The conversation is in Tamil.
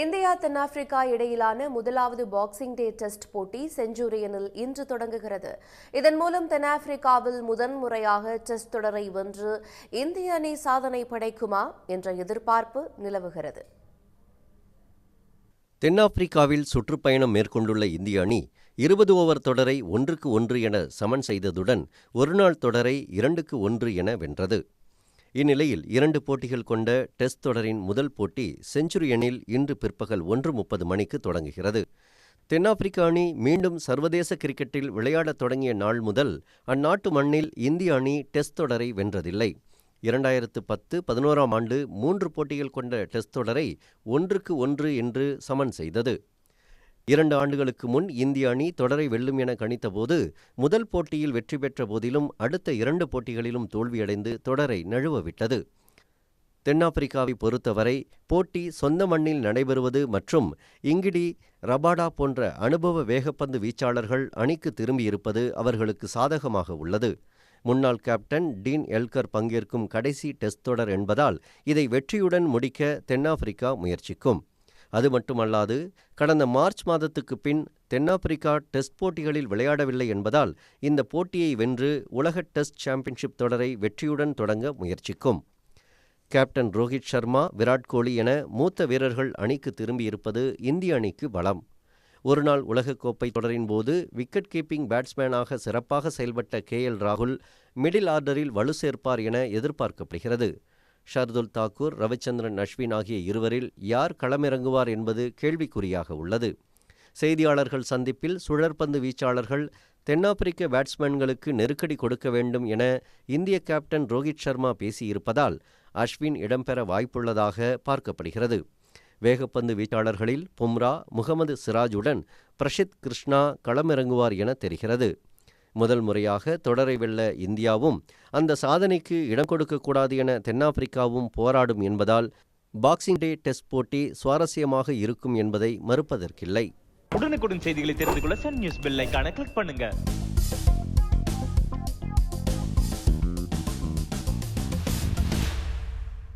இந்தியா தென்னாப்பிரிக்கா இடையிலான முதலாவது பாக்ஸிங் டே டெஸ்ட் போட்டி செஞ்சுரியனில் இன்று தொடங்குகிறது. இதன் மூலம் தென்னாப்பிரிக்காவில் முதன்முறையாக டெஸ்ட் தொடரை வென்று இந்திய அணி சாதனை படைக்குமா என்ற எதிர்பார்ப்பு நிலவுகிறது. தென்னாப்பிரிக்காவில் சுற்றுப்பயணம் மேற்கொண்டுள்ள இந்திய அணி இருபது ஓவர் தொடரை ஒன்றுக்கு ஒன்று என சமன் செய்ததுடன் ஒருநாள் தொடரை இரண்டுக்கு ஒன்று என வென்றது. இந்நிலையில் இரண்டு போட்டிகள் கொண்ட டெஸ்ட் தொடரின் முதல் போட்டி செஞ்சுரியனில் இன்று பிற்பகல் ஒன்று முப்பது மணிக்கு தொடங்குகிறது. தென்னாப்பிரிக்க அணி மீண்டும் சர்வதேச கிரிக்கெட்டில் விளையாடத் தொடங்கிய நாள் முதல் அந்நாட்டு மண்ணில் இந்திய அணி டெஸ்ட் தொடரை வென்றதில்லை. இரண்டாயிரத்து பத்து பதினோராம் ஆண்டு மூன்று போட்டிகள் கொண்ட டெஸ்ட் தொடரை ஒன்றுக்கு ஒன்று என்று சமன் செய்தது. இரண்டு ஆண்டுகளுக்கு முன் இந்திய அணி தொடரை வெல்லும் என கணித்தபோது முதல் போட்டியில் வெற்றி பெற்ற போதிலும் அடுத்த இரண்டு போட்டிகளிலும் தோல்வியடைந்து தொடரை நழுவவிட்டது தென்னாப்பிரிக்காவை பொறுத்தவரை போட்டி சொந்த மண்ணில் நடைபெறுவது மற்றும் இங்கிடி ரபாடா போன்ற அனுபவ வேகப்பந்து வீச்சாளர்கள் அணிக்கு திரும்பியிருப்பது அவர்களுக்கு சாதகமாக உள்ளது. முன்னாள் கேப்டன் டீன் எல்கர் பங்கேற்கும் கடைசி டெஸ்ட் தொடர் என்பதால் இதை வெற்றியுடன் முடிக்க தென்னாப்பிரிக்கா முயற்சிக்கும். அது மட்டுமல்லாது கடந்த மார்ச் மாதத்துக்கு பின் தென்னாப்பிரிக்கா டெஸ்ட் போட்டிகளில் விளையாடவில்லை என்பதால் இந்த போட்டியை வென்று உலக டெஸ்ட் சாம்பியன்ஷிப் தொடரை வெற்றியுடன் தொடங்க முயற்சிக்கும். கேப்டன் ரோஹித் சர்மா விராட் கோலி என மூத்த வீரர்கள் அணிக்கு திரும்பியிருப்பது இந்திய அணிக்கு பலம். ஒருநாள் உலகக்கோப்பை தொடரின் போது விக்கெட் கீப்பிங் பேட்ஸ்மேனாக சிறப்பாக செயல்பட்ட கே எல் ராகுல் மிடில் ஆர்டரில் வலு சேர்ப்பார் என எதிர்பார்க்கப்படுகிறது. ஷர்துல் தாக்கூர் ரவிச்சந்திரன் அஸ்வின் ஆகிய இருவரில் யார் களமிறங்குவார் என்பது கேள்விக்குறியாக உள்ளது. செய்தியாளர்கள் சந்திப்பில் சுழற்பந்து வீச்சாளர்கள் தென்னாப்பிரிக்க பேட்ஸ்மேன்களுக்கு நெருக்கடி கொடுக்க வேண்டும் என இந்திய கேப்டன் ரோஹித் சர்மா பேசியிருப்பதால் அஸ்வின் இடம்பெற வாய்ப்புள்ளதாக பார்க்கப்படுகிறது. வேகப்பந்து வீச்சாளர்களில் பும்ரா முகமது சிராஜுடன் பிரஷித் கிருஷ்ணா களமிறங்குவார் என தெரிகிறது. முதல் முறையாக தொடரை வெல்ல இந்தியாவும் அந்த சாதனைக்கு இடம் கொடுக்கக்கூடாது என தென்னாப்பிரிக்காவும் போராடும் என்பதால் பாக்ஸிங் டே டெஸ்ட் போட்டி சுவாரஸ்யமாக இருக்கும் என்பதை மறுப்பதற்கில்லை. உடனுக்குடன் செய்திகளை தெரிந்து கொள்ள சன் நியூஸ் பெல்லைக்கான கிளிக் பண்ணுங்க.